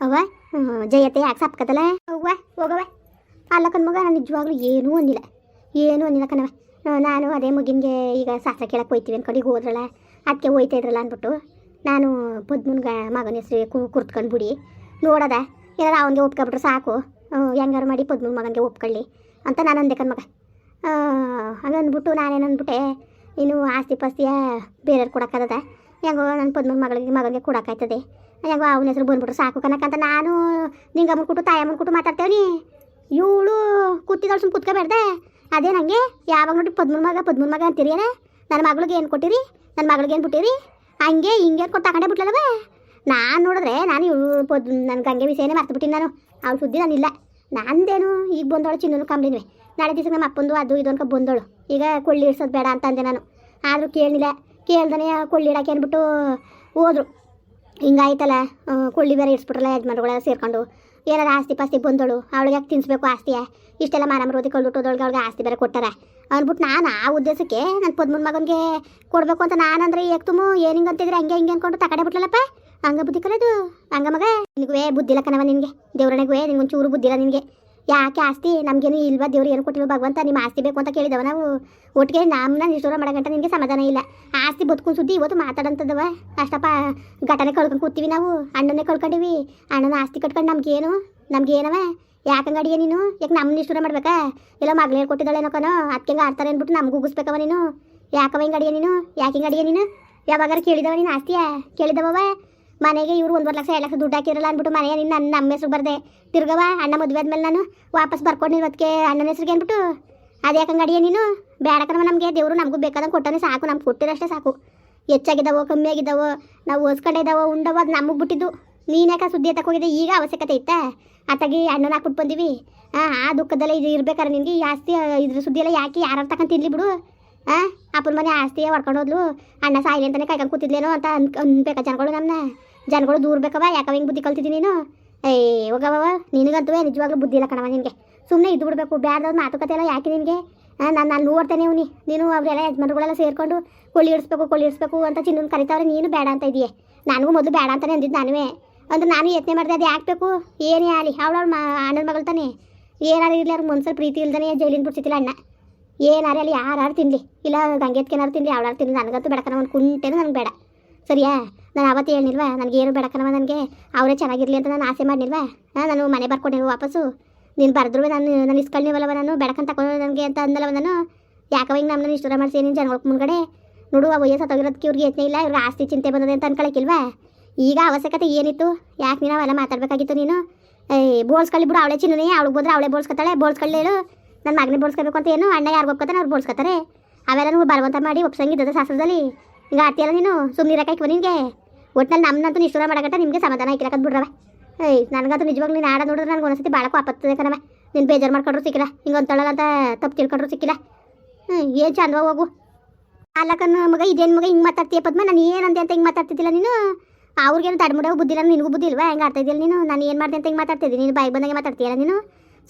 ಅವ್ವ ಜಯತೆ ಯಾಕೆ ಸಾಪ್ಕದಲ್ಲ ಅವ್ವ ಹೋಗವ ಅಲ್ಲ ಕಣ್ಮಗ ನಾನು ನಿಜವಾಗ್ಲೂ ಏನೂ ಅಂದಿಲ್ಲ ಏನೂ ಅಂದಿಲ್ಲ ಕಣವ ನಾನು ಅದೇ ಮಗಿನ್ಗೆ ಈಗ ಶಾಸ್ತ್ರ ಕೇಳಕ್ಕೆ ಹೋಯ್ತೀವಿ ಅನ್ಕೊಂಡು ಈಗ ಹೋದ್ರಲ್ಲ ಅದಕ್ಕೆ ಹೋಯ್ತಾ ಇದ್ರಲ್ಲ ಅಂದ್ಬಿಟ್ಟು ನಾನು ಪದ್ಮನ್ಗ ಮಗನ ಹೆಸ್ರು ಕುರ್ತ್ಕೊಂಡು ಬಿಡಿ. ನೋಡದ, ಏನಾರ ಅವನಿಗೆ ಒಪ್ಕೊಬಿಟ್ರೆ ಸಾಕು. ಹೆಂಗಾರು ಮಾಡಿ ಪದ್ಮನ್ ಮಗನಿಗೆ ಒಪ್ಕೊಳ್ಳಿ ಅಂತ ನಾನು ಅಂದೆ ಕಣ್ಮಗ ಹಂಗಂದ್ಬಿಟ್ಟು ನಾನೇನು ಅಂದ್ಬಿಟ್ಟೆ, ಇನ್ನು ಆಸ್ತಿ ಪಾಸ್ತಿಯ ಬೇರೆಯವ್ರು ಕೊಡೋಕ್ಕದ ಹೆಂಗೋ ನನ್ನ ಪದ್ಮನ ಮಗಳಿಗೆ, ಮಗನಿಗೆ ಕೊಡೋಕ್ಕಾಯ್ತದೆ ಹೆಂಗೋ ಅವನ ಹೆಸರು ಬಂದ್ಬಿಟ್ರೆ ಸಾಕು ಕನಕಂತ ನಾನು ನಿಂಗಮ್ಮನ ಕೊಟ್ಟು ತಾಯಮ್ಮನ ಕೊಟ್ಟು ಮಾತಾಡ್ತೇವನಿ. ಇವಳು ಕೂತಿದಳು ಸುಮ್ಮನೆ ಕುತ್ಕೋಬೇಡ್ದೆ. ಅದೇ ನನಗೆ ಯಾವಾಗ ನೋಡಿ ಪದ್ಮೂರು ಮಗ ಪದ್ಮೂರು ಮಗ ಅಂತೀರಿ ನನ್ನ ಮಗಳಿಗೆ ಏನು ಕೊಟ್ಟಿರಿ? ನನ್ನ ಮಗಳಿಗೆ ಏನು ಬಿಟ್ಟಿರಿ? ಹಂಗೆ ಹಿಂಗೆ ಕೊಟ್ಟು ತಗೊಂಡೇ ಬಿಟ್ಲಲ್ಲವ ನಾನು ನೋಡಿದ್ರೆ ನಾನು ಇವಳು ಪದ್ ನನ್ನ ಗಂಗೆ ವಿಷಯನೇ ಮರ್ತುಬಿಟ್ಟಿನಿ ನಾನು. ಅವಳ ಸುದ್ದಿ ನಾನಿಲ್ಲ ನಂದೇನು ಈಗ ಬಂದೋಳು ಚಿನ್ನನು ಕಂಬ್ಲಿನ್ವೆ ನಾಳೆ ದಿವಸ ನಮ್ಮ ಅಪ್ಪಂದು ಅದು ಇದು ಅನ್ಕೊ ಬಂದೋಳು. ಈಗ ಕೊಳ್ಳಿ ಇಡ್ಸೋದು ಬೇಡ ಅಂತ ಅಂದೆ ನಾನು. ಆದರೂ ಕೇಳಿಲ್ಲ ಕೇಳ್ದನೆ ಕೊಳ್ಳಿ ಇಡಕ್ಕೆ ಅಂದ್ಬಿಟ್ಟು ಹೋದ್ರು. ಹಿಂಗಾಯ್ತಲ್ಲ ಕೊಳ್ಳಿ ಬೇರೆ ಇಡ್ಸ್ಬಿಟ್ರಲ್ಲ ಯಜಮಾನ್ರುಗಳೆಲ್ಲ ಸೇರ್ಕೊಂಡು. ಏನಾರ ಆಸ್ತಿ ಪಾಸ್ತಿ ಬಂದಳು, ಅವಳಿಗೆ ಯಾಕೆ ತಿನ್ಸ್ಬೇಕು ಆಸ್ತಿಯ? ಇಷ್ಟೆಲ್ಲ ಮಾರಾಮರು ಮರೋದಿ ಅದೊಳಗೆ ಅವಳಿಗೆ ಆಸ್ತಿ ಬೇರೆ ಕೊಟ್ಟಾರ. ಅಂದ್ಬಿಟ್ಟು ನಾನು ಆ ಉದ್ದೇಶಕ್ಕೆ ನನ್ನ ಪದ್ಮನ ಮಗನಿಗೆ ಕೊಡಬೇಕು ಅಂತ ನಾನಂದ್ರೆ ಈಗ ತುಮು, ಏನು ಅಂತಿದ್ರೆ ಹಂಗೆ ಹಿಂಗೆ ಅಂದ್ಕೊಂಡು ತಕಡೆ ಬಿಟ್ಲಲ್ಲಪ್ಪ? ಹಂಗ ಬುದ್ಧಿ ಕಲದು. ಹಂಗ ಮಗ, ನಿನಗೂ ಬುದ್ಧಿ ಇಲ್ಲ ಕಣವ ನಿನಗೆ. ಒಂಚೂರು ಬುದ್ಧಿ ಇಲ್ಲ ನಿನಗೆ. ಯಾಕೆ ಆಸ್ತಿ? ನಮಗೇನು ಇಲ್ವಾ? ದೇವ್ರು ಏನು ಕೊಟ್ಟಿಲ್ಲ ಭಗವಂತ ನಿಮ್ಮ ಆಸ್ತಿ ಬೇಕು ಅಂತ ಕೇಳಿದವ ನಾವು. ಒಟ್ಟಿಗೆ ನಮ್ಮನ್ನ ನಿಷ್ಠೂರ ಮಾಡಗಂಟ ನಿಮಗೆ ಸಮಾಧಾನ ಇಲ್ಲ. ಆಸ್ತಿ ಬದುಕೊಂಡು ಸುದ್ದಿ ಇವತ್ತು ಮಾತಾಡಂತದವ. ಅಷ್ಟಪ್ಪ ಘಟನೆ ಕಳ್ಕೊಂಡು ಕೂತೀವಿ ನಾವು. ಅಣ್ಣನೇ ಕಳ್ಕೊಂಡಿವಿ. ಅಣ್ಣನ ಆಸ್ತಿ ಕಟ್ಕೊಂಡು ನಮ್ಗೇನು? ನಮ್ಗೇನವ? ಯಾಕಂಗಡಿಗೆ ನೀನು? ಯಾಕೆ ನಮ್ಮ ನಿಷ್ಠೂರ ಮಾಡ್ಬೇಕಾ? ಇಲ್ಲ ಮಗಳು ಹೇಳ್ಕೊಟ್ಟಿದ್ದಾಳೇನೋ ಕಣೋ. ಅದಕ್ಕೆ ಆಡ್ತಾರೆ ಅಂದ್ಬಿಟ್ಟು ನಮ್ಗೆ ಉಗಿಸ್ಬೇಕವ ನೀನು. ಯಾಕವ ಹಿಂಗೆ ಅಡಿಗೆ ನೀನು? ಯಾಕೆ ಹಿಂಗೆ ಅಡಿಗೆ ನೀನು? ಯಾವಾಗಾರ ಕೇಳಿದವ ನೀನು ಆಸ್ತಿಯ? ಕೇಳಿದವ ಮನೆಗೆ ಇವ್ರು ಒಂದುವರೆ ಲಕ್ಷ, ಎರಡು ಲಕ್ಷ ದುಡ್ಡು ಹಾಕಿರಲ್ಲ ಅಂದ್ಬಿಟ್ಟು ಮನೆಯ ನಿನ್ನ ನನ್ನ ನಮ್ಮ ಹೆಸ್ರು ಬರ್ದೆ. ತಿರ್ಗವ ಅಣ್ಣ ಮದುವೆ ಆದ್ಮೇಲೆ ನಾನು ವಾಪಸ್ ಬರ್ಕೊಂಡು ಇವತ್ತಿಗೆ ಅಣ್ಣನ ಹೆಸ್ರಿಗೆ ಅಂದ್ಬಿಟ್ಟು, ಅದು ಯಾಕಂಗೆ ಅಡಿಯ ನೀನು? ಬೇಡ ನಮಗೆ, ದೇವರು ನಮಗೂ ಬೇಕಾದಂಗೆ ಕೊಟ್ಟನೆ ಸಾಕು, ನಮ್ಗೆ ಕೊಟ್ಟಿರಷ್ಟೇ ಸಾಕು. ಹೆಚ್ಚಾಗಿದ್ದಾವೋ ಕಮ್ಮಿ ಆಗಿದ್ದಾವೋ ನಾವು ಓದ್ಕೊಂಡಿದ್ದಾವೋ ಉಂಡವೋ, ಅದು ನಮಗೆ ಬಿಟ್ಟಿದ್ದು. ನೀನ್ಯಾಕ ಸುದ್ದಿ ಎತ್ತಕ್ಕೆ ಹೋಗಿದ್ದೆ? ಈಗ ಅವಶ್ಯಕತೆ ಇತ್ತಾ? ಅತ್ತಾಗಿ ಅಣ್ಣನ ಹಾಕ್ಬಿಟ್ಟು ಬಂದೀವಿ. ಹಾಂ ಆ ದುಃಖದಲ್ಲೇ ಇದು ಇರ್ಬೇಕಾರೆ ನಿನಗೆ, ಈ ಆಸ್ತಿ, ಇದ್ರ ಸುದ್ದಿ ಎಲ್ಲ ಯಾಕೆ ಯಾರು ತಗೊಂಡು ತಿನ್ಲಿ ಬಿಡು. ಹಾಂ ಅಪ್ಪನ ಮನೆ ಆಸ್ತಿಯೇ ಹೊಡ್ಕೊಂಡು ಹೋದ್ಲು. ಅಣ್ಣ ಸಾಯಿಲಿ ಅಂತಲೇ ಕಾಯ್ಕೊಂಡು ಕೂತಿದ್ಲೇನೋ ಅಂತ ಅನ್ಬೇಕಾ ಜನಗಳು ನಮ್ಮನ್ನ ಜನಗಳು ದೂರ ಬೇಕವ ಯಾಕವ ಹಿಂಗೆ ಬುದ್ಧಿ ಕಲ್ತಿದ್ದೀನಿ ನೀನು? ಏ ಹೋಗವ ನಿನಗಂತೂ ನಿಜವಾಗ್ಲೂ ಬುದ್ಧಿ ಇಲ್ಲ ಕಣವ ನಿನಗೆ. ಸುಮ್ಮನೆ ಇದ್ದು ಬಿಡಬೇಕು ಬೇಡ ಮಾತುಕತೆ ಎಲ್ಲ ಯಾಕೆ ನಿನಗೆ? ನಾನು ನಾನು ನೋಡ್ತೇನೆ ಅವ್ನಿ. ನೀನು ಅವರೆಲ್ಲ ಯಜಮಾನರುಗಳೆಲ್ಲ ಸೇರಿಕೊಂಡು ಕೊಳ್ಳಿ ಇಡಿಸ್ಬೇಕು ಕೊಳ್ಳಿ ಇಡಿಸ್ಬೇಕು ಅಂತ ಚಿನ್ನ ಕರಿತಾವ್ರೆ, ನೀನು ಬೇಡ ಅಂತ ಇದೆಯೇ ನನಗೂ ಮೊದಲು ಬೇಡ ಅಂತಾನೆ ಅಂದಿದ್ದು ನಾನುವೇ. ಅಂದ್ರೆ ನಾನು ಯತ್ನೆ ಮಾಡಿದೆ ಅದು ಹಾಕ್ಬೇಕು ಬೇಕು? ಏನೇ ಆಗಲಿ ಅವಳು ಮಾ, ಅಣ್ಣನ ಮಗಳು ತಾನೆ. ಏನಾರು ಇರಲಿ ಅವ್ರಿಗೆ ಮನ್ಸಲ್ಲಿ ಪ್ರೀತಿ ಇಲ್ದಾನೆ ಜೈಲಿನ ಬಿಡ್ಸಿತಿಲ್ಲ ಅಣ್ಣ. ಏನಾರು ಅಲ್ಲಿ ಯಾರು ತಿನ್ಲಿ, ಇಲ್ಲ ಗಂಗೆತ್ಕೇನಾರು ತಿನ್ನಲಿ ಅವಳಾರು ತಿನ್ಲಿ, ನನಗಂತೂ ಬೇಡಕನ ಒಂದು ಕುಂಟೇನು ನನಗೆ ಬೇಡ. ಸರಿಯಾ? ನಾನು ಅವತ್ತು ಹೇಳಿಲ್ವಾ ನನಗೇನು ಬೇಡಕನವ ನನಗೆ. ಅವರೇ ಚೆನ್ನಾಗಿರಲಿ ಅಂತ ನಾನು ಆಸೆ ಮಾಡಿಲ್ವಾ ಹಾಂ, ನಾನು ಮನೆ ಬರ್ಕೊಂಡಿಲ್ವ ವಾಪಸ್ಸು. ನೀನು ಬರೆದ್ರು ನಾನು ನಾನು ಇಸ್ಕೊಳ್ಳಿವಲ್ಲವ ನಾನು ಬೇಡಕಂತ ತಗೊಂಡು ನನಗೆ ಅಂತ ಅಂದಲ್ಲವ ನಾನು. ಯಾಕವ ಹಿಂಗೆ ನಮ್ಮನ್ನ ಇಷ್ಟರ ಮಾಡಿಸಿ ನೀನು ಜನಗಳ ಮುಂದೆ ನೋಡು, ಆ ವಯಸ್ಸು ಸತ್ತೋಗಿರೋದಕ್ಕೆ ಇವ್ರಿಗೆ ಯತ್ನೆ ಇಲ್ಲ ಇವ್ರ ಆಸ್ತಿ ಚಿಂತೆ ಬಂದದೆ ಅಂತ ಅನ್ಕೊಳಕ್ಕಿಲ್ವಾ ಈಗ ಅವಶ್ಯಕತೆ ಏನಿತ್ತು? ಯಾಕೆ ನೀನು ಅವೆಲ್ಲ ಮಾತಾಡಬೇಕಾಗಿತ್ತು ನೀನು? ಏ ಬೋಳ್ಸ್ಕೊಳ್ಳಿ ಬಿಡು, ಅವಳೆ ಚಿನ್ನನೇ. ಅವಳಿಗೆ ಬಂದ್ರೆ ಅವಳೆ ಬೋಳ್ಸ್ಕೊತಾಳೆ ಬೋಳ್ಸ್ಕೊಳ್ಳೇಳು ನನ್ನ ಮಗನೇ ಬೋಳ್ಸ್ಕೋಬೇಕು ಅಂತ ಏನು? ಅಣ್ಣ ಯಾರು ಒಪ್ಕೋತಾನೆ, ಅವ್ರು ಬೋಳ್ಸ್ಕೊತಾರೆ. ಅವೆಲ್ಲ ಬಲವಂತ ಮಾಡಿ ಒಪ್ಸಂಗಿದ್ದದ ಶಾಸ್ತ್ರದಲ್ಲಿ? ಈಗ ಆಡ್ತೀಯಲ್ಲ ನೀನು? ಸುಮ್ಮನೆ ಇರಕ್ಕೆ ನಿನಗೆ. ಒಟ್ನಲ್ಲಿ ನಮ್ಮನ್ನಂತೂ ನಿಷ್ಠೂರ ಮಾಡಕಟ್ಟ, ನಿಮಗೆ ಸಮಾಧಾನ ಇಕ್ಕಿರಕತ್ ಬಿಡ್ರವ. ಏಯ್, ನನಗಂತೂ ನಿಜವಾಗ್ಲೂ ನೀನು ಆಡ ನೋಡಿದ್ರೆ ನನಗೆ ಒಂದ್ಸತಿ ಭಾಳ ಆಪತ್ತದೆ ಕಣವ ನೀನು ಬೇಜಾರು ಮಾಡ್ಕೊಂಡ್ರು ಸಿಕ್ಕಿಲ್ಲ. ಹಿಂಗೆ ಅಂತೊಳಗಂತ ತಪ್ಪು ತಿಳ್ಕೊಂಡ್ರು ಸಿಕ್ಕಿಲ್ಲ. ಹ್ಞೂ ಏನು ಚಂದವ ಹೋಗು. ಅಲ್ಲಕನ್ನ ಮಗ, ಇದೇನು ಮಗ, ಹಿಂಗೆ ಮಾತಾಡ್ತೀಯ ಪದ್ಮ? ನಾನು ಏನಂತೆ ಅಂತ ಹಿಂಗೆ ಮಾತಾಡ್ತಿದ್ದಿಲ್ಲ ನೀನು? ಅವ್ರಿಗೇನು ತಡ್මුಡೋ ಬುದ್ಧಿಲ್ಲ ನಿನಗೂ ಬುದ್ಧಿ ಇಲ್ವಾ? ಹೆಂಗೆ ಆಡ್ತಾ ಇದ್ದಿಲ್ಲ ನೀನು? ನಾನು ಏನು ಮಾಡ್ದೆ ಅಂತ ಹಿಂಗೆ ಮಾತಾಡ್ತಿದ್ದೀನಿ. ನೀನು ಬಾಯಿಗೆ ಬಂದಂಗೆ ಮಾತಾಡ್ತೀಯಲ್ಲ ನೀನು?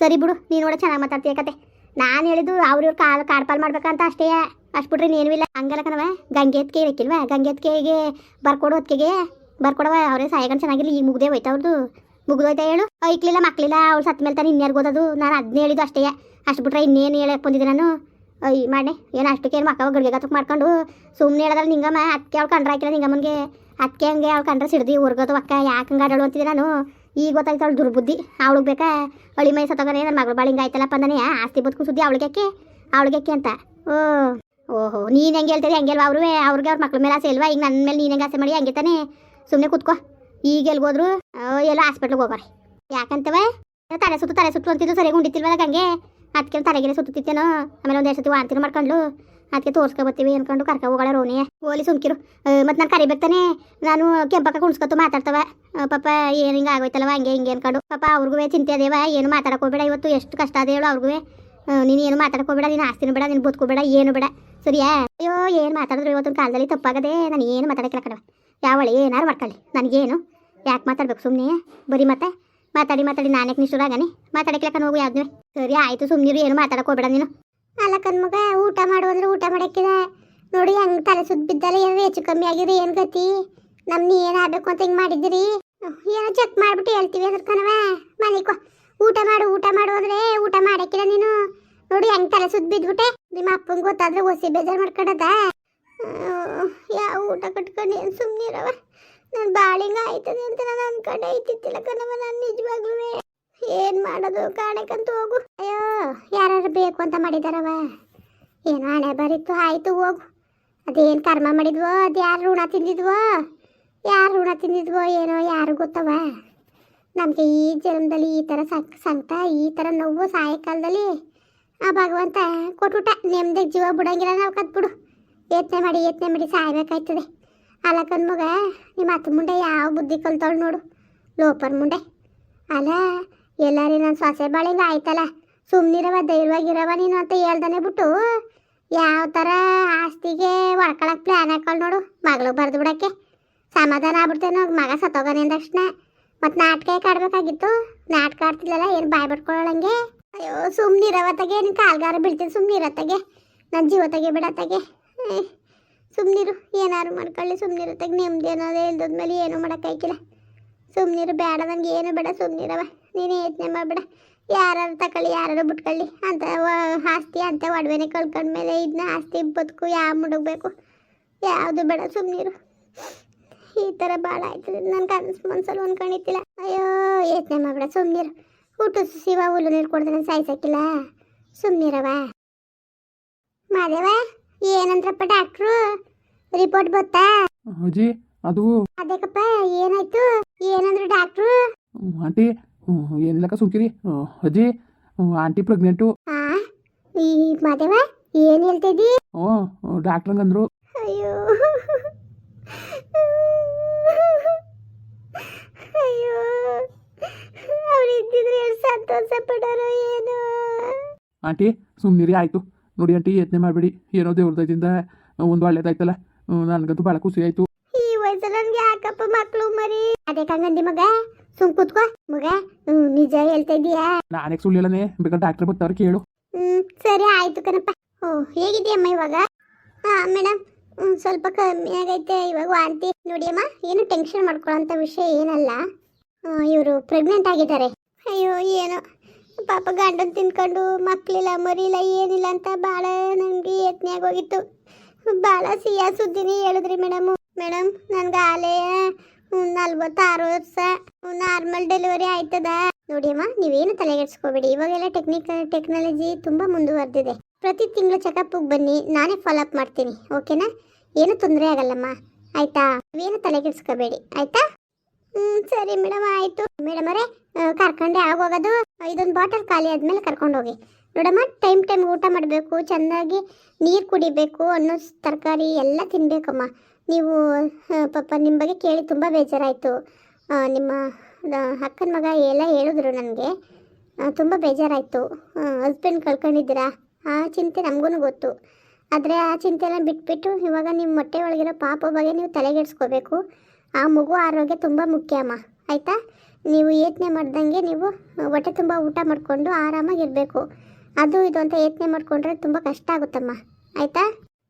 ಸರಿ ಬಿಡು, ನೀನು ಕೂಡ ಚೆನ್ನಾಗಿ ಮಾತಾಡ್ತೀಯ ಕತೆ. ನಾನು ಹೇಳಿದ್ದು ಅವ್ರಿವ್ರು ಕಾಲು ಕಾಡ್ಪಾಲ್ ಮಾಡ್ಬೇಕಂತ ಅಷ್ಟೇ. ಅಷ್ಟು ಬಿಟ್ರೆ ಇನ್ನೇನು ಇಲ್ಲ. ಹಂಗಲ್ಲ ಕಣವ ಗಂಗೆತ್ಕೆ ಇರಕ್ಕಿಲ್ವ ಗಂಗೆತ್ಕೆಗೆ ಬರ್ಕೊಡು ಹೊತ್ತಿಗೆ ಬರ್ಕೊಡವ ಅವರೇ ಸಾಯಗಂಡು ಚೆನ್ನಾಗಿರಲಿ. ಈಗ ಮುಗ್ದೇ ಹೋಯ್ತಾ ಅವ್ರದ್ದು ಮುಗ್ದೋಯ್ತಾ ಹೇಳು? ಐಕ್ಲಿಲ್ಲ ಮಕ್ಕಳಿಲ್ಲ ಅವ್ರು ಸತ್ತ ಮೇಲೆ ತಾನೆ ಇನ್ಯಾರು ಓದೋದು? ನಾನು ಅದನ್ನೇ ಹೇಳಿದ್ದು ಅಷ್ಟೇ. ಅಷ್ಟು ಬಿಟ್ರೆ ಇನ್ನೇನು ಹೇಳಕ್ಕೆ ಬಂದಿದ್ದೆ ನಾನು. ಅಯ್ಯ ಮಾಡಿ ಏನು ಅಷ್ಟಕ್ಕೆ ಏನು ಮಕ್ಕವ ಗಡಿಗೆ ಗತಕ್ಕೆ ಮಾಡ್ಕೊಂಡು ಸುಮ್ಮನೆ ಹೇಳಿದ್ರೆ ನಿಂಗಮ್ಮ. ಅದಕ್ಕೆ ಅವ್ಳು ಕಂಡ್ರೆ ಹಾಕಿಲ್ಲ ನಿಂಗಮ್ಮನಿಗೆ. ಅದಕ್ಕೆ ಹಂಗೆ ಅವ್ಳು ಕಂಡ್ರೆ ಸಿಡ್ದು ಊರ್ಗೋದು ಅಕ್ಕ. ಯಾಕೆ ಹಂಗೆ ಅಡಳು ಅಂತಿದ್ದೆ ನಾನು. ಈಗ ಗೊತ್ತಾಯ್ತು ಅವಳು ದುರ್ಬುದ್ಧಿ. ಅವಳಿಗೆ ಬೇಕಾ ಅಳಿ ಮೈ ಸತ್ತೋಗನೇ ನನ್ನ ಮಗಳು ಬಾಳಿಂಗ ಹಿಂಗೆ ಆಯ್ತಲ್ಲಪ್ಪ ಅಂದಾನೆ ಆಸ್ತಿ ಬದುಕು ಸುದ್ದಿ ಅವಳಿಗೆ ಅವಳಿಗೆಕ್ಕೆ ಅವಳಿಗೆ ಯಾಕೆ ಅಂತ. ಓ. ಓಹೋ, ನೀನು ಹೆಂಗೆ ಹೇಳ್ತೀರಿ ಹೆಂಗೆಲ್ವಾ ಅವರು ಅವ್ರಿಗೆ ಅವ್ರ ಮಕ್ಳ ಮೇಲೆ ಆಸೆ ಇಲ್ವಾ? ಈಗ ನನ್ನ ಮೇಲೆ ನೀನು ಹೆಂಗೆ ಆಸೆ ಮಾಡಿ ಹಂಗೆ ತಾನೆ? ಸುಮ್ಮನೆ ಕೂತ್ಕೋ. ಈಗ ಎಲ್ಗೋದ್ರು ಎಲ್ಲ ಹಾಸ್ಪಿಟ್ಲಿಗೆ ಹೋಗೋರಿ. ಯಾಕಂತವೆ? ತಲೆ ಸುತ್ತು ತಲೆ ಸುತ್ತು ಅಂತಿದ್ದು ಸರಿಯಾಗಿ ಉಂಡಿತಿಲ್ವಲ್ಲ ಹಂಗೆ ಅದಕ್ಕೆ ತಲೆಗಿಲೆ ಸುತ್ತಿತ್ತೇನೋ ಆಮೇಲೆ ಒಂದು ಸತಿ ವಾಂತಿನ ಮಾಡ್ಕೊಂಡು ಅದಕ್ಕೆ ತೋರ್ಸ್ಕೊ ಬರ್ತೀವಿ ಅನ್ಕೊಂಡು ಕರ್ಕ ಹೋಗಳ ರೋನಿ ಓಲಿ ಸುಮ್ಕಿರು. ಮತ್ತು ನಾನು ಕರಿಬೇಕಾನೆ ನಾನು ಕೆಂಪಕ್ಕ ಕುಣ್ಸ್ಕೊತು ಮಾತಾಡ್ತವ. ಪಾಪ ಏನು ಹಿಂಗೆ ಆಗೋಯ್ತಲ್ವ ಹಂಗೆ ಹಿಂಗೆ ಅನ್ಕೊಂಡು. ಪಾಪ ಅವ್ರಿಗೂ ಚಿಂತೆ ಅದೇವ, ಏನು ಮಾತಾಡಕ್ ಹೋಗ್ಬೇಡ ಇವತ್ತು, ಎಷ್ಟು ಕಷ್ಟ ಅದೇ ಹೇಳು ಅವ್ರಿಗೂ ನೀನು ಏನು ಮಾತಾಡ್ಕೋಬೇಡ ನೀನು ಆಸ್ತಿನೂ ಬೇಡ, ನೀನು ಬದುಕೋಬೇಡ ಏನು ಬೇಡ. ಸರಿಯಾ? ಅಯ್ಯೋ, ಏನು ಮಾತಾಡಿದ್ರು ಇವತ್ತಿನ ಕಾಲದಲ್ಲಿ ತಪ್ಪಾಗದೆ, ನಾನು ಏನು ಮಾತಾಡಕ್ಕಿಲ್ಲ ಕಡವ ಯಾವಳಿ ಏನಾರು ಮಾಡ್ಕೊಳ್ಳಿ. ನನಗೇನು? ಯಾಕೆ ಮಾತಾಡ್ಬೇಕು ಸುಮ್ಮನೆ ಬರೀ ಮತ್ತೆ. ಮಾತಾಡಿ ಮಾತಾಡಿ, ನಾನೇ ನಿಷ್ಠುರಾಗನೆ ಮಾತಾಡಕ್ಲಕ್ಕ ಹೋಗು ಯಾವ್ದು ಸರಿ, ಆಯಿತು ಸುಮ್ಮನಿರು ಏನು ಮಾತಾಡಕ್ ಹೋಗ್ಬೇಡ ನೀನು. ಅಲ್ಲ ಮಗ ಊಟ ಮಾಡು ಊಟ ಮಾಡಕ್ಕಿದೆ. ನೋಡಿ ಹೆಂಗ್ ತಲೆ ಸುತ್ತ ಬಿದ್ದಲ್ಲ ಏನಾದ್ರು ಹೆಚ್ಚು ಕಮ್ಮಿ ಆಗಿದೆ ಏನು ಗತಿ? ನಮ್ನ ಏನಾಗಬೇಕು ಅಂತ ಹಿಂಗೆ ಮಾಡಿದ್ದೀರಿ? ಏನೋ ಚೆಕ್ ಮಾಡ್ಬಿಟ್ಟು ಹೇಳ್ತೀವಿ ಅದ್ರ ಕಣವ ಮನೆಕೋ ಊಟ ಮಾಡು ಊಟ ಮಾಡು ಊಟ ಮಾಡಕ್ಕಿಲ್ಲ ನೀನು? ನೋಡಿ ಹೆಂಗ್ ತಲೆ ಸುತ್ತ ಬಿದ್ಬಿಟ್ಟೆ. ನಿಮ್ಮ ಅಪ್ಪಂಗೆ ಗೊತ್ತಾದ್ರೆ ಒಸಿ ಬೇಜಾರು ಮಾಡ್ಕೊಂಡದ. ಯಾವ ಊಟ ಕಟ್ಕೊಂಡು ಏನು ಸುಮ್ಮನಿರವ ನಾನು ಬಾಳಿಂಗ ಆಯ್ತದೆ ಅಂತ ನಾನು ಅನ್ಕೊಂಡೆ ಐತಿತ್ತಿಲ್ಲ ಕಣವ ನಾನು ನಿಜವಾಗ್ಲೂ ಏನ್ ಮಾಡೋದು? ಕಾಣಕಂತ ಹೋಗು. ಅಯ್ಯೋ ಯಾರು ಬೇಕು ಅಂತ ಮಾಡಿದಾರವ? ಏನೋ ಹಣೆ ಬರಿತ್ತು ಆಯ್ತು ಹೋಗು. ಅದೇನು ಕರ್ಮ ಮಾಡಿದ್ವೋ? ಅದು ಯಾರು ಋಣ ತಿಂದಿದ್ವೋ? ಯಾರು ಋಣ ತಿಂದಿದ್ವೋ? ಏನೋ ಯಾರು ಗೊತ್ತವ? ನಮಗೆ ಈ ಜನ್ಮದಲ್ಲಿ ಈ ಥರ ಸಕ್ ಸಂಕಟ, ಈ ಥರ ನೋವು ಸಾಯಂಕಾಲದಲ್ಲಿ ಆ ಭಗವಂತ ಕೊಟ್ಬಿಟ್ಟ. ನೆಮ್ಮದಿ ಜೀವ ಬಿಡಂಗಿಲ್ಲ, ನಾವು ಕತ್ಬಿಡು ಯತ್ನೆ ಮಾಡಿ ಯತ್ನೆ ಮಾಡಿ ಸಾಯ್ಬೇಕಾಯ್ತದೆ. ಅಲಕನ್ ಮಗ, ನಿಮ್ಮ ಅತ್ತ ಮುಂಡೆ ಯಾವ ಬುದ್ಧಿ ಕಲ್ತವಳು ನೋಡು. ಲೋಪರ್ ಮುಂಡೆ ಅಲ್ಲ ಎಲ್ಲಾರಿ ನನ್ನ ಸೊಸೆ ಬಾಳಿಂಗ ಆಯ್ತಲ್ಲ ಸುಮ್ಮನಿರವ ಧೈರ್ಯವಾಗಿರವ ನೀನು ಅಂತ ಹೇಳ್ದಾನೆ ಬಿಟ್ಟು ಯಾವ ಥರ ಆಸ್ತಿಗೆ ಒಳ್ಕೊಳಕ್ಕೆ ಪ್ಲ್ಯಾನ್ ಹಾಕೊಳ್ಳಿ ನೋಡು, ಮಗಳು ಬರೆದು ಬಿಡಕ್ಕೆ. ಸಮಾಧಾನ ಆಗ್ಬಿಡ್ತೇನೋ ಮಗ ಸತ್ತೋಗಾನೆ ಅಂದ ತಕ್ಷಣ. ಮತ್ತು ನಾಟಕ ಕಾಡಬೇಕಾಗಿತ್ತು ನಾಟಕ ಆಡ್ತಿಲ್ಲಲ್ಲ ಏನು ಬಾಯ್ ಬಿಡ್ಕೊಳ್ಳೋಂಗೆ ಅಯ್ಯೋ ಸುಮ್ಮನಿರವತ್ತಾಗೆ ನಿನ್ನ ಕಾಲ್ಗಾರ ಬೀಳ್ತೀನಿ ಸುಮ್ಮನಿರತ್ತಾಗೆ ನನ್ನ ಜೀವ ತೆಗೆ ಬಿಡತ್ತಾಗೆ ಸುಮ್ಮನಿರು ಏನಾರು ಮಾಡ್ಕೊಳ್ಳಿ ಸುಮ್ಮನಿರತ್ತಾಗ ನೆಮ್ಮದಿ ಅನ್ನೋದೇ ಇಲ್ದದ್ಮೇಲೆ ಏನೂ ಮಾಡೋಕ್ಕಾಯ್ಕಿಲ್ಲ ಸುಮ್ಮನಿರು ಬೇಡ ನನಗೆ ಏನು ಬೇಡ ಸುಮ್ಮನಿರವ ನೀನೇ ಯೋಚನೆ ಮಾಡಬೇಡ. ಯಾರು ತಕೊಳ್ಳಿ ಯಾರು ಬಿಟ್ಕೊಳ್ಳಿ ಅಂತ ಆಸ್ತಿ ಅಂತ ಒಡವೆನೆ ಕಳ್ಕೊಂಡ್ಮೇಲೆ ಇದನ್ನ ಆಸ್ತಿ ಬದುಕು ಯಾವ ಮುಡುಗಬೇಕು ಯಾವುದು ಬೇಡ ಸುಮ್ಮನಿರು ಈ ಥರ ಭಾಳ ಆಯ್ತದೆ. ನನ್ನ ಕನಸು ಮನ್ಸಲ್ಲಿ ಅಯ್ಯೋ ಯೋಚನೆ ಮಾಡಬೇಡ ಸುಮ್ಮನಿರು ಊಟ ಶಿವ ಹುಲ್ಲು ನೀರು ಕೊಡ್ತಾನೆ ಸಾಯ್ಸಕ್ಕಿಲ್ಲ. ಸುಮ್ಮನಿರವ ಮಾದೇವ ಏನಂದ್ರಪ್ಪ ಡಾಕ್ಟ್ರು ರಿಪೋರ್ಟ್ ಬತ್ತಾ? ಅಜ್ಜಿ ಅದು ಅದಕ್ಕಪ್ಪ ಏನಾಯ್ತು? ಏನಂದ್ರು ಡಾಕ್ಟ್ರು ಆಂಟಿ ಏನಿಲ್ಲಕ್ಕ ಸುಮ್ಕಿರಿ. ಅಜ್ಜಿ ಆಂಟಿ ಪ್ರೆಗ್ನೆಂಟು. ಈ ಮಾದೇವ ಏನ್ ಹೇಳ್ತಿದ್ದಿ? ಡಾಕ್ಟರ್ ಡಾಕ್ಟ್ರಂಗಂದ್ರು ಅಯ್ಯೋ. ಅಯ್ಯೋ. ಅವ್ರು ಇದ್ದಿದ್ರೆ ಎಷ್ಟು ಸಂತೋಷ ಪಡೋರು ಏನು? ಆಂಟಿ ಸುಮ್ಮನಿರಿ ಆಯಿತು. ನೋಡಿ ಆಂಟಿ ಯತ್ನೆ ಮಾಡಬೇಡಿ. ಏನೋ ದೇವ್ರದಿಂದ ಒಂದು ಒಳ್ಳೇದಾಯ್ತಲ್ಲ. ನನಗಂತೂ ಭಾಳ ಖುಷಿ ಆಯಿತು. ಈ ವಯಸ್ಸಲ್ಲಿ ನನ್ಗೆ ಯಾಕಪ್ಪ ಮಕ್ಕಳು ಮರಿ? ಅದೇ ಕಂಗಂದಿ ಮಗ ಸುಮ್ ಕುತ್ಕೋ. ಮಗ ಹ್ಮ್ ನಿಜ ಹೇಳ್ತಾ ಇದೀಯಾ? ನಾನೇ ಸುಳ್ಳಿಲ್ಲನೆ ಬೇಕಾದ್ರೆ ಡಾಕ್ಟರ್ ಬರ್ತಾವ್ರೆ ಕೇಳು. ಹ್ಮ್ ಸರಿ ಆಯ್ತು ಕಣಪ್ಪ. ಓ ಹೇಗಿದೆಯಮ್ಮ ಇವಾಗ? ಹಾ ಮೇಡಮ್ ಸ್ವಲ್ಪ ಕಮ್ಮಿ ಆಗೈತೆ. ಇವಾಗ ವಾಂತಿ. ನೋಡಿ ಅಮ್ಮ ಏನು ಟೆನ್ಷನ್ ಮಾಡ್ಕೊಳ್ಳೋಂಥ ವಿಷಯ ಏನಲ್ಲ. ಇವರು ಪ್ರೆಗ್ನೆಂಟ್ ಆಗಿದ್ದಾರೆ. ಅಯ್ಯೋ ಏನೋ. ಪಾಪ ಗಂಡನ ತಿನ್ಕೊಂಡು ಮಕ್ಕಳಿಲ್ಲ ಮರಿಲ್ಲ ಏನಿಲ್ಲ ಅಂತ ಭಾಳ ನಂಗೆ ಯತ್ನೆ ಆಗೋಗಿತ್ತು. ಭಾಳ ಸಿಹಿಯ ಸುದ್ದಿನೇ ಹೇಳಿದ್ರಿ ಮೇಡಮ್ ಮೇಡಮ್ ನನ್ಗೆ ಆಲೇ ನಲ್ವತ್ತಾರು ವರ್ಷ. ನಾರ್ಮಲ್ ಡೆಲಿವರಿ ಆಯ್ತದ. ನೋಡಿ ಅಮ್ಮ ನೀವೇನು ತಲೆಗೆಡ್ಸ್ಕೋಬೇಡಿ. ಇವಾಗೆಲ್ಲ ಟೆಕ್ನಿಕ್ ಟೆಕ್ನಾಲಜಿ ತುಂಬ ಮುಂದುವರೆದಿದೆ. ಪ್ರತಿ ತಿಂಗಳು ಚೆಕಪ್ಗೆ ಬನ್ನಿ. ನಾನೇ ಫಾಲೋ ಅಪ್ ಮಾಡ್ತೀನಿ ಓಕೆನಾ ಏನು ತೊಂದರೆ ಆಗಲ್ಲಮ್ಮ. ಆಯ್ತಾ? ನೀವೇನು ತಲೆಗೆಡ್ಸ್ಕೋಬೇಡಿ. ಆಯ್ತಾ? ಹ್ಞೂ ಸರಿ ಮೇಡಮ್ ಆಯಿತು. ಮೇಡಮ್ ಅವರೇ ಕರ್ಕೊಂಡೆ ಆಗೋಗೋದು. ಇದೊಂದು ಬಾಟಲ್ ಖಾಲಿ ಆದಮೇಲೆ ಕರ್ಕೊಂಡು ಹೋಗಿ. ನೋಡಮ್ಮ ಟೈಮ್ ಟೈಮ್ ಊಟ ಮಾಡಬೇಕು. ಚೆನ್ನಾಗಿ ನೀರು ಕುಡಿಬೇಕು ಅನ್ನೋ ತರಕಾರಿ ಎಲ್ಲ ತಿನ್ನಬೇಕಮ್ಮ ನೀವು ಪಾಪ ನಿಮ್ಮ ಬಗ್ಗೆ ಕೇಳಿ ತುಂಬ ಬೇಜಾರಾಯಿತು. ನಿಮ್ಮ ಅಕ್ಕನ ಮಗ ಎಲ್ಲ ಹೇಳಿದ್ರು ನನಗೆ. ತುಂಬ ಬೇಜಾರಾಯಿತು. ಹಸ್ಬೆಂಡ್ ಕಳ್ಕೊಂಡಿದ್ದೀರಾ? ಆ ಚಿಂತೆ ನಮಗೂ ಗೊತ್ತು. ಆದರೆ ಆ ಚಿಂತೆ ಎಲ್ಲ ಬಿಟ್ಬಿಟ್ಟು ಇವಾಗ ನಿಮ್ಮ ಮೊಟ್ಟೆ ಒಳಗಿರೋ ಪಾಪ ಬಗ್ಗೆ ನೀವು ತಲೆಗೆಡ್ಸ್ಕೋಬೇಕು. ಆ ಮಗು ಆರೋಗ್ಯ ತುಂಬ ಮುಖ್ಯ, ಅಮ್ಮ. ಆಯಿತಾ? ನೀವು ಯೋಚನೆ ಮಾಡ್ದಂಗೆ ನೀವು ಹೊಟ್ಟೆ ತುಂಬ ಊಟ ಮಾಡಿಕೊಂಡು ಆರಾಮಾಗಿರಬೇಕು ಅದು ಇದು ಅಂತ ಯೋಚನೆ ಮಾಡಿಕೊಂಡ್ರೆ ತುಂಬ ಕಷ್ಟ ಆಗುತ್ತಮ್ಮ. ಆಯಿತಾ?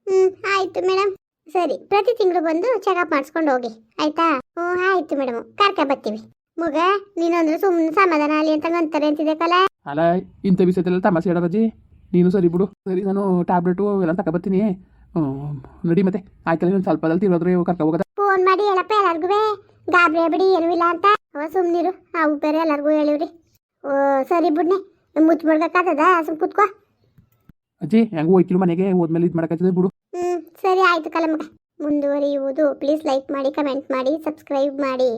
ಹ್ಞೂ ಆಯಿತು ಮೇಡಮ್ ಸರಿ ಪ್ರತಿ ತಿಂಗಳು ಬಂದು ಚೆಕಪ್ ಮಾಡಿಸ್ಕೊಂಡು ಹೋಗಿ ಆಯ್ತಾ? ಹ್ಞೂ ಆಯ್ತು ಮೇಡಮ್ ಕರ್ಕ ಬರ್ತೀವಿ. ಮಗ ನೀನಂದ್ರೆ ಸುಮ್ಮನೆ ಸಮಾಧಾನ ಅಲ್ಲಿ ಅಂತ ಅಂತಾರೆ ಅಂತಿದೆ ಕಲ. ಅಲ್ಲ ಇಂಥ ವಿಷಯದಲ್ಲ ತಮಾಷೆ ಹೇಳೋ ನೀನು ಸರಿ ಬಿಡು. ಸರಿ ನಾನು ಟ್ಯಾಬ್ಲೆಟ್ ಎಲ್ಲ ತಗೊಬರ್ತೀನಿ ಬರ್ತೀನಿ. ನಡಿ ಮತ್ತೆ. ಆಯ್ತಲ್ಲ ಸ್ವಲ್ಪ ಸ್ವಲ್ಪ ತಿರೋದ್ರೆ ಕರ್ಕೊ ಹೋಗೋದ? ಫೋನ್ ಮಾಡಿ ಹೇಳಪ್ಪ ಎಲ್ಲರಿಗೂ ಗಾಬರಿ ಬಿಡಿ ಏನೂ ಇಲ್ಲ ಅಂತ. ಅವ ಸುಮ್ಮನಿರು ಅವು ಬೇರೆ ಎಲ್ಲರಿಗೂ ಹೇಳಿವ್ರಿ. ಓ ಸರಿ ಬಿಡ್ನೆ. ಮುಚ್ಚ ಮುಡ್ಗಕ್ಕಾತದ ಸುಮ್ ಕೂತ್ಕೋ. ಅಜ್ಜಿ, ಹೆಂಗೂ ಹೋಯ್ತಿಲ್ಲ ಮನೆಗೆ ಹೋದ್ಮೇಲೆ ಇದು ಮಾಡೋಕ್ಕಾಗ್ತದೆ ಬಿಡು. ಸರಿ ಆಯ್ತು ಕಲಮಗ. ಮುಂದುವರಿಯುವುದು. ಪ್ಲೀಸ್ ಲೈಕ್ ಮಾಡಿ ಕಮೆಂಟ್ ಮಾಡಿ ಸಬ್ಸ್ಕ್ರೈಬ್ ಮಾಡಿ.